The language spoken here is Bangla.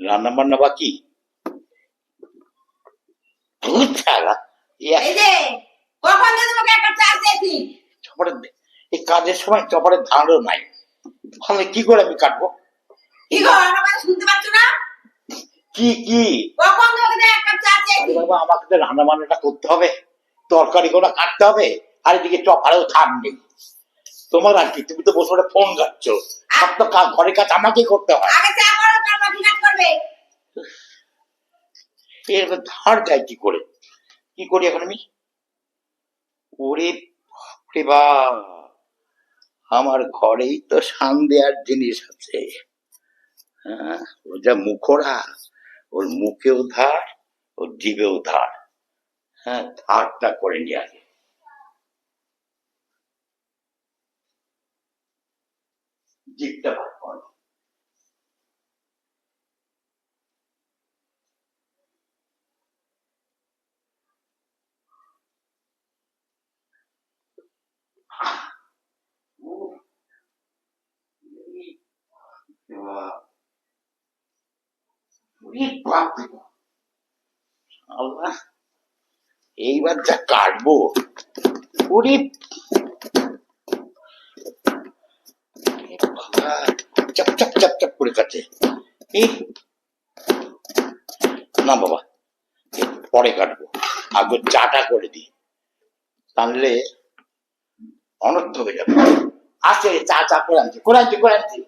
রান্না বান্না বাকি এই কাজের সময় চপারের ধারও নাই। তাহলে কি করে আমি কাটবো? কি শুনতে পাচ্ছ না? কি বাবা আমাকে তো রান্না বান্নাটা করতে হবে। তরকারি গুলো কাটতে হবে। আর এদিকে চপারেও নেই। তোমার আর কি তুমি তো বসে বসে ফোন ঘাটছ। সব তো ঘরের কাজ আমাকেই করতে হয় আগে চা করো তারপর কি কাজ করবে এর ধার যায় কি করে? কি করি এখন আমি? ওরে বাপ আমার ঘরেই তো সান দেওয়ার জিনিস আছে। হ্যাঁ ও যা মুখরা ওর মুখেও ধার, ওর জিভেও ধার। হ্যাঁ ধারটা করে নি আগে জিভটা বার কর। এইবার যা কাটবো। ওরে চাপ চাপ চাপ করে কাটে। না বাবা পরে কাটবো। আগে চাটা করে দিই। তাহলে অনর্থ হয়ে যাবে। আসছে চা চা করে আনছি করে আনছি করে আনছি।